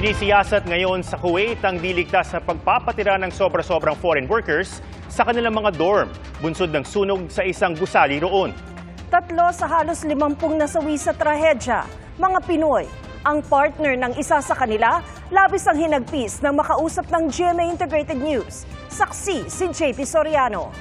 Sinisiyasat ngayon sa Kuwait ang diligtas sa pagpapatira ng sobra-sobrang foreign workers sa kanilang mga dorm, bunsod ng sunog sa isang gusali roon. Tatlo sa halos limampung nasawi sa trahedya, mga Pinoy. Ang partner ng isa sa kanila, labis ang hinagpis ng makausap ng GMA Integrated News. Saksi si JP Soriano.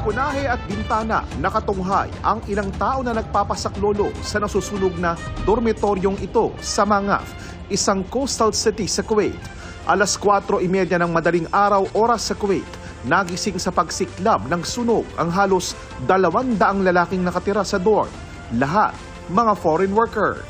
Balkonahe at bintana, nakatunghay ang ilang tao na nagpapasaklolo sa nasusunog na dormitoryong ito sa Mangaf, isang coastal city sa Kuwait. Alas 4.30 ng madaling araw oras sa Kuwait, nagising sa pagsiklab ng sunog ang halos dalawang daang lalaking nakatira sa dorm. Lahat, mga foreign worker.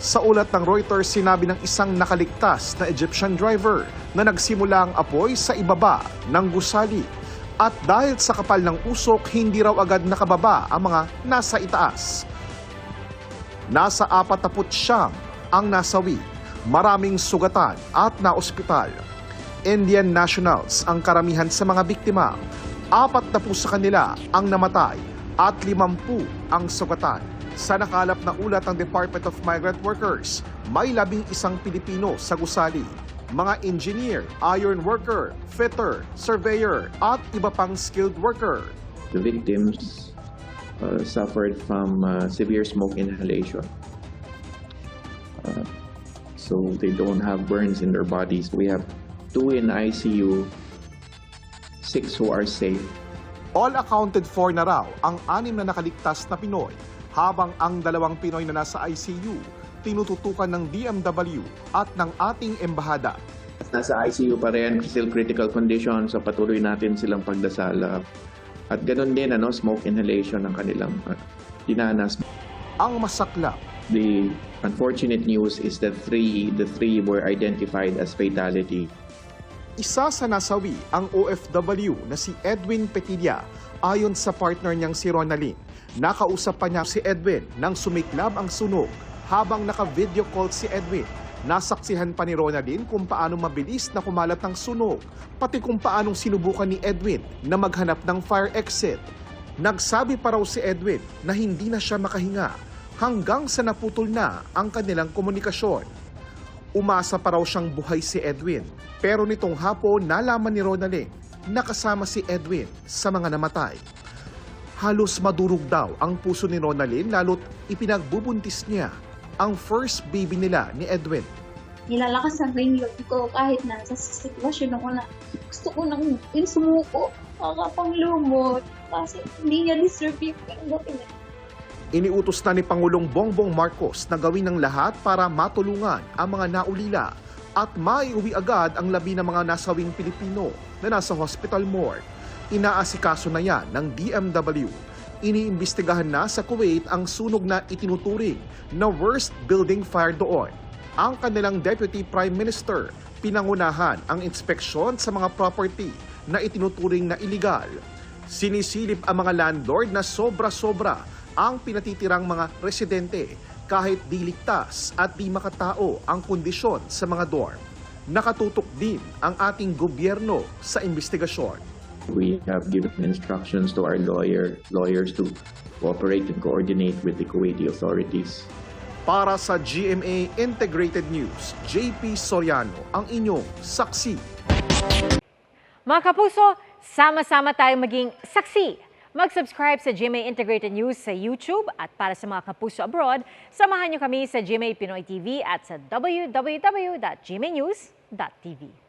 Sa ulat ng Reuters, sinabi ng isang nakaligtas na Egyptian driver na nagsimula ang apoy sa ibaba ng gusali. At dahil sa kapal ng usok, hindi raw agad nakababa ang mga nasa itaas. Nasa 49 ang nasawi, maraming sugatan at naospital. Indian nationals ang karamihan sa mga biktima. Apat na po sa kanila ang namatay at limampu ang sugatan. Sa nakalap na ulat ng Department of Migrant Workers, may labing isang Pilipino sa gusali. Mga engineer, iron worker, fitter, surveyor at iba pang skilled worker. the victims uh, suffered from uh, severe smoke inhalation. Uh, so they don't have burns in their bodies. We have two in ICU, six who are safe. All accounted for na raw ang anim na nakaligtas na Pinoy habang ang dalawang Pinoy na nasa ICU tinututukan ng DMW at ng ating embahada. Nasa ICU pa rin, still critical condition, so patuloy natin silang pagdasal. uh, At ganun din, ano, smoke inhalation ng kanilang uh, dinanas. Ang masaklap, The unfortunate news is that three, the three were identified as fatality. isa sa nasawi ang OFW na si Edwin Petilla ayon sa partner niyang si Ronaldin. Nakausap pa niya si Edwin nang sumiklab ang sunog habang naka-video call si Edwin. Nasaksihan pa ni Ronaldin kung paano mabilis na kumalat ang sunog, pati kung paanong sinubukan ni Edwin na maghanap ng fire exit. Nagsabi pa raw si Edwin na hindi na siya makahinga hanggang sa naputol na ang kanilang komunikasyon. Umasa pa raw siyang buhay si Edwin. Pero nitong hapon, nalaman ni Ronaldin na kasama si Edwin sa mga namatay. Halos madurog daw ang puso ni Ronaldin lalo't ipinagbubuntis niya ang first baby nila ni Edwin. nilalakasan ko yung loob ko kahit nasa sitwasyon ako na gusto ko nang yung sumuko, makapanglumot. Kasi hindi niya deserve yung pinagdating na Iniutos na ni Pangulong Bongbong Marcos na gawin ng lahat para matulungan ang mga naulila at maiuwi agad ang labi ng mga nasawing Pilipino na nasa hospital morgue. Inaasikaso na yan ng DMW. Iniimbestigahan na sa Kuwait ang sunog na itinuturing na worst building fire doon. Ang kanilang Deputy Prime Minister pinangunahan ang inspeksyon sa mga property na itinuturing na illegal. Sinisilip ang mga landlord na sobra-sobra ang pinatitirang mga residente kahit di ligtas at di makatao ang kondisyon sa mga dorm. Nakatutok din ang ating gobyerno sa investigasyon. We have given instructions to our lawyer lawyers to cooperate and coordinate with the Kuwaiti authorities. Para sa GMA Integrated News, JP Soriano ang inyong saksi. Mga kapuso, sama-sama tayong maging saksi. Mag-subscribe sa GMA Integrated News sa YouTube at para sa mga kapuso abroad, samahan niyo kami sa GMA Pinoy TV at sa www.gmanews.tv.